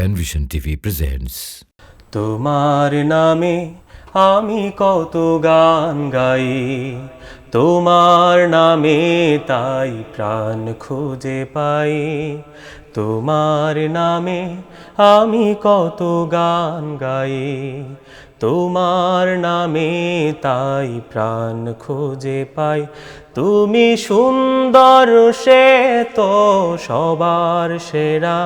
Penvision TV presents তোমার নামে আমি কত গান গাই, তোমার নামে তাই প্রাণ খুঁজে পাই, তোমার নামে আমি কত গান গাই, তোমার নামে তাই প্রাণ খুঁজে পাই, তুমি সুন্দর সে তো সবার সেরা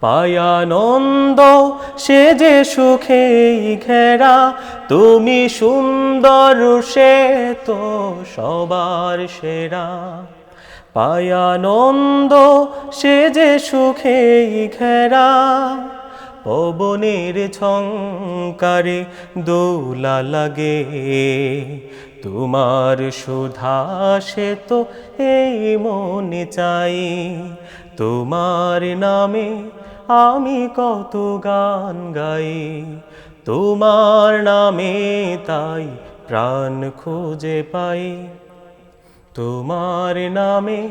পায়ানন্দ, সে যে সুখে ঘেরা, তুমি সুন্দর, সে তো সবার সেরা। পায়ানন্দ, সে যে সুখে ঘেরা পবনের ছঙ্কারে দোলা লাগে। তোমার সুধা সে তো এই মনে চাই। তোমার নামে আমি কত গান গাই। তোমার নামে তাই প্রাণ খুঁজে পাই। তোমার নামে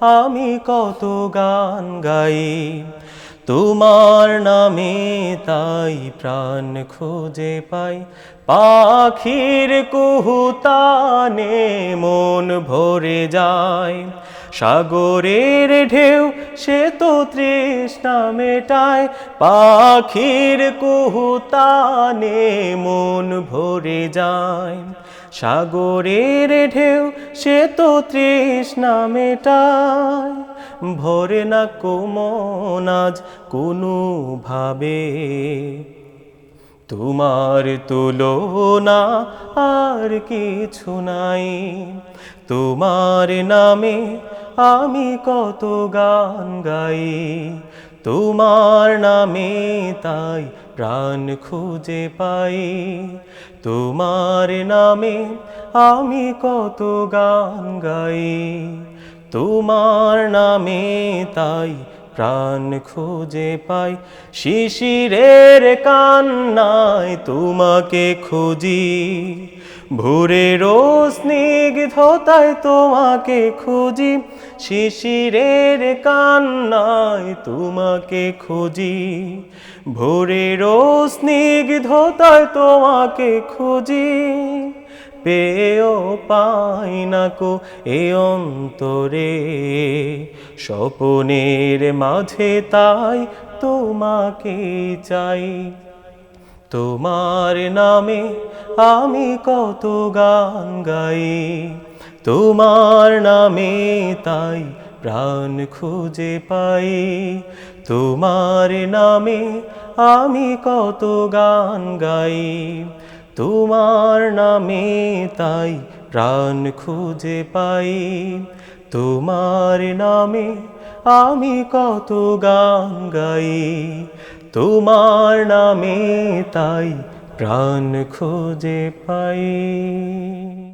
আমি কত গান গাই। তোমার নামে তাই প্রাণ খুঁজে পাই। পাখির কুহুতানে মন ভরে যায়। সাগরের ঢেউ সে তো তৃষ্ণা মেটায়। পাখির কুহুতানে মন ভরে যায়। সাগরের ঢেউ সে তো তৃষ্ণা মেটায়। ভরে না কোমনাজ কোনো ভাবে। তোমার তুলনা আর কিছু নাই। তোমার নামে আমি কত গান গাই। তোমার নামে তাই প্রাণ খুঁজে পাই। তোমার নামে আমি কত গান গাই। তোমার নামে তাই প্রাণ খুঁজে পাই। শিশিরের কান্নায় তোমাকে খুঁজি। ভোরের স্নিগ্ধতায় তোমাকে খুঁজি। শিশিরের কান্নায় তোমাকে খুঁজি। ভোরের স্নিগ্ধতায় তোমাকে খুঁজি। পেয়েও পাই না কো এ অন্তরে। স্বপনের মাঝে তাই তোমাকে চাই। তোমার নামে আমি কত গান গাই। তোমার নামে তাই প্রাণ খুঁজে পাই। তোমার নামে আমি কত গান গাই। তোমার নামে তাই প্রাণ খুঁজে পাই। তোমার নামে আমি কত গান গাই। তোমার নামে তাই প্রাণ খুঁজে পাই।